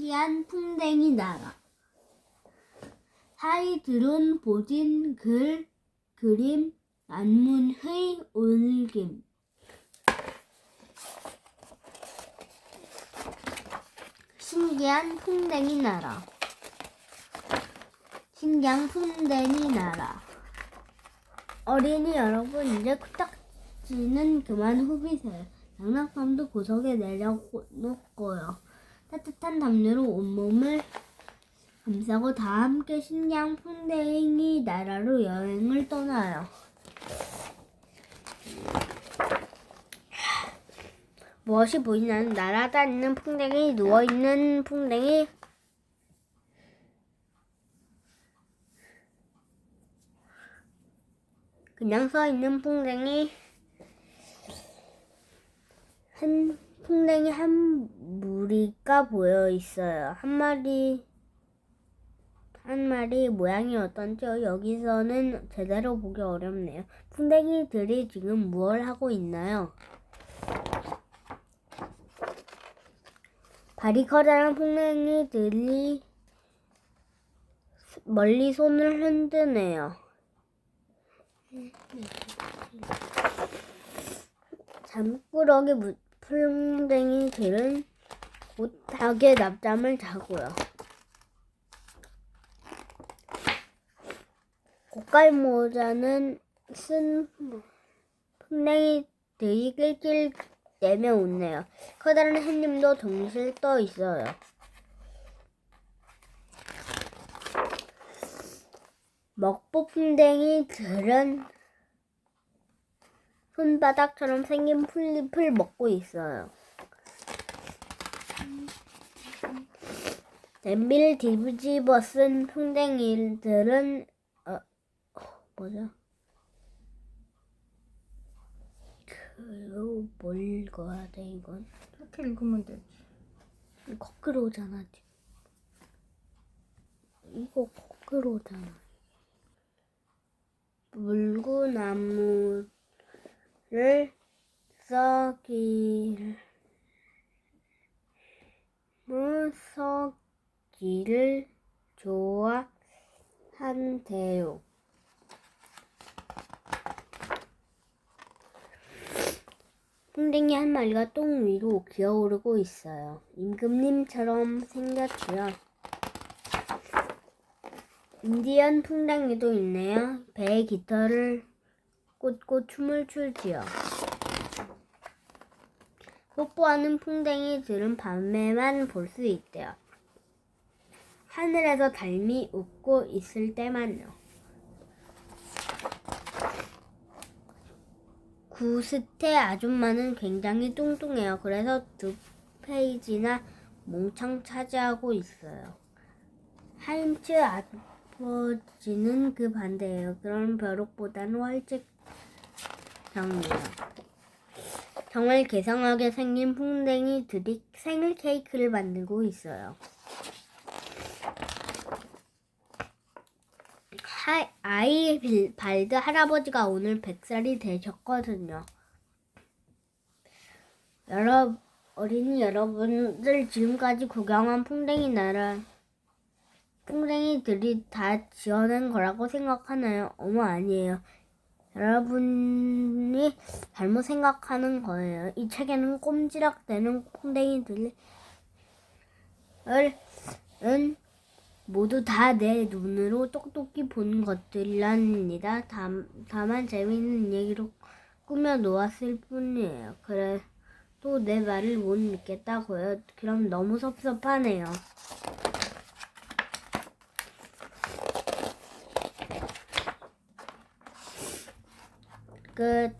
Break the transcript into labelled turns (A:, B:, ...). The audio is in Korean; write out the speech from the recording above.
A: 신기한 풍뎅이 나라. 아이들은 보진 글, 그림, 난문의 올김. 신기한 풍뎅이 나라. 신기한 풍뎅이 나라. 어린이 여러분, 이제 코딱지는 그만 후비세요. 장난감도 구석에 내려놓고요. 따뜻한 담요로 온몸을 감싸고 다 함께 신기한 풍뎅이 나라로 여행을 떠나요. 무엇이 보이나는 날아다니는 풍뎅이, 누워있는 풍뎅이, 그냥 서 있는 풍뎅이, 한 풍뎅이 한 무리가 보여 있어요. 한 마리 한 마리 모양이 어떤지요? 여기서는 제대로 보기 어렵네요. 풍뎅이들이 지금 무얼 하고 있나요? 발이 커다란 풍뎅이들이 멀리 손을 흔드네요. 잠꾸러기 무- 풍뎅이들은 못하게 낮잠을 자고요. 고깔 모자는 쓴 풍뎅이들이 낄낄 내며 웃네요. 커다란 햇님도 동실 떠 있어요. 먹보 풍뎅이들은 손바닥처럼 생긴 풀잎을 먹고 있어요. 냄비를 뒤집어 쓴 풍뎅이들은 어, 어, 뭐죠? 그뭘 거야 돼 이건
B: 이렇게 읽으면 되지.
A: 거꾸로 오잖아 지금. 이거 거꾸로 오잖아 물구나무 를 썩이를 물 썩기를 좋아한대요. 풍뎅이 한 마리가 똥 위로 기어오르고 있어요. 임금님처럼 생겼지요. 인디언 풍뎅이도 있네요. 배에 깃털을 꽂고 춤을 추지요. 뽀뽀하는 풍뎅이들은 밤에만 볼 수 있대요. 하늘에서 달미 웃고 있을 때만요. 구스테 아줌마는 굉장히 뚱뚱해요. 그래서 두 페이지나 몽창 차지하고 있어요. 하임츠 아버지는 그 반대예요. 그런 벼룩보다는 활짝 장이에요. 정말 개성하게 생긴 풍뎅이들이 생일 케이크를 만들고 있어요. 하, 아이 빌- 발드 할아버지가 오늘 100살이 되셨거든요. 여러 어린이 여러분들 지금까지 구경한 풍뎅이 나라 풍뎅이들이 다 지어낸 거라고 생각하나요? 어머 아니에요. 여러분이 잘못 생각하는 거예요. 이 책에는 꼼지락대는 풍뎅이들은 은 모두 다 내 눈으로 똑똑히 본 것들이랍니다. 다, 다만 재미있는 얘기로 꾸며 놓았을 뿐이에요. 그래 또 내 말을 못 믿겠다고요. 그럼 너무 섭섭하네요. good